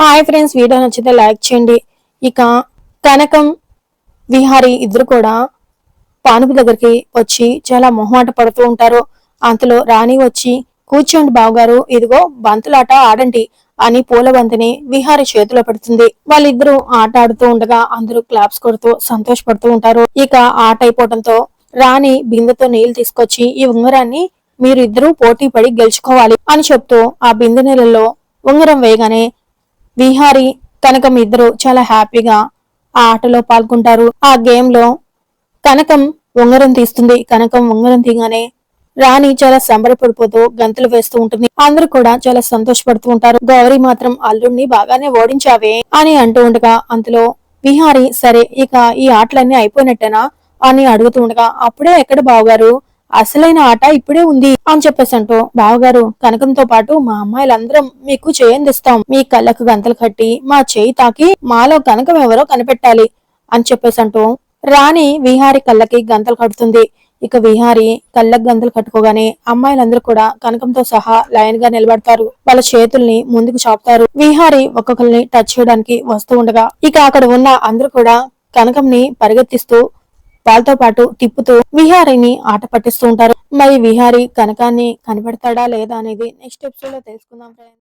Hi friends video నచ్చితే like చేయండి. ఇక కనకం విహారి ఇద్దరు కూడా పానుపు దగ్గరికి వచ్చి చాలా మొహమాట పడుతూ ఉంటారు. అంతలో రాణి వచ్చి కూర్చోండి బావగారు ఇదిగో బంతులాట ఆడండి అని పూల బంతిని విహారి చేతిలో పెడుతుంది. వాళ్ళిద్దరూ ఆట ఆడుతూ ఉండగా అందరూ క్లాప్స్ కొడుతూ సంతోషపడుతూ ఉంటారు. ఇక ఆట అయిపోవడంతో రాణి బిందెతో నీళ్ళు తీసుకొచ్చి ఈ ఉంగరాన్ని మీరు ఇద్దరూ పోటీ పడి గెలుచుకోవాలి అని చెప్తూ ఆ బిందె నీళ్ళలో ఉంగరం వేయగానే విహారి కనకం ఇద్దరు చాలా హ్యాపీగా ఆ ఆటలో పాల్గొంటారు. ఆ గేమ్లో కనకం ఉంగరం తీస్తుంది. కనకం ఉంగరం తీగానే రాణి చాలా సంబరపడిపోతూ గంతులు వేస్తూ ఉంటుంది. అందరూ కూడా చాలా సంతోషపడుతూ ఉంటారు. గౌరీ మాత్రం అల్లుడిని బాగానే ఓడించావే అని అంటూ ఉండగా అంతలో విహారి సరే ఇక ఈ ఆటలన్నీ అయిపోయినట్టేనా అని అడుగుతూ ఉండగా అప్పుడే ఎక్కడ బావగారు? అసలైన ఆట ఇప్పుడే ఉంది అని చెప్పేసి అంటూ బావగారు కనకంతో పాటు మా అమ్మాయిలందరం మీకు చేయందిస్తాం మీ కళ్ళకు గంతలు కట్టి మా చేయి తాకి మాలో కనకం ఎవరో కనిపెట్టాలి అని చెప్పేసి అంటూ రాణి విహారి కళ్ళకి గంతలు కడుతుంది. ఇక విహారి కళ్ళకు గంతలు కట్టుకోగానే అమ్మాయిలందరూ కూడా కనకంతో సహా లైన్గా నిలబడతారు. వాళ్ళ చేతుల్ని ముందుకు చాపుతారు. విహారి ఒక్కొక్కరిని టచ్ చేయడానికి వస్తూ ఉండగా ఇక అక్కడ ఉన్న అందరూ కూడా కనకంని పరిగెత్తిస్తూ వాళ్ళతో పాటు తిప్పుతూ విహారీని ఆట పట్టిస్తూ ఉంటారు. మరి విహారీ కనకాన్ని కనబడతాడా లేదా అనేది నెక్స్ట్ ఎపిసోడ్లో తెలుసుకుందాం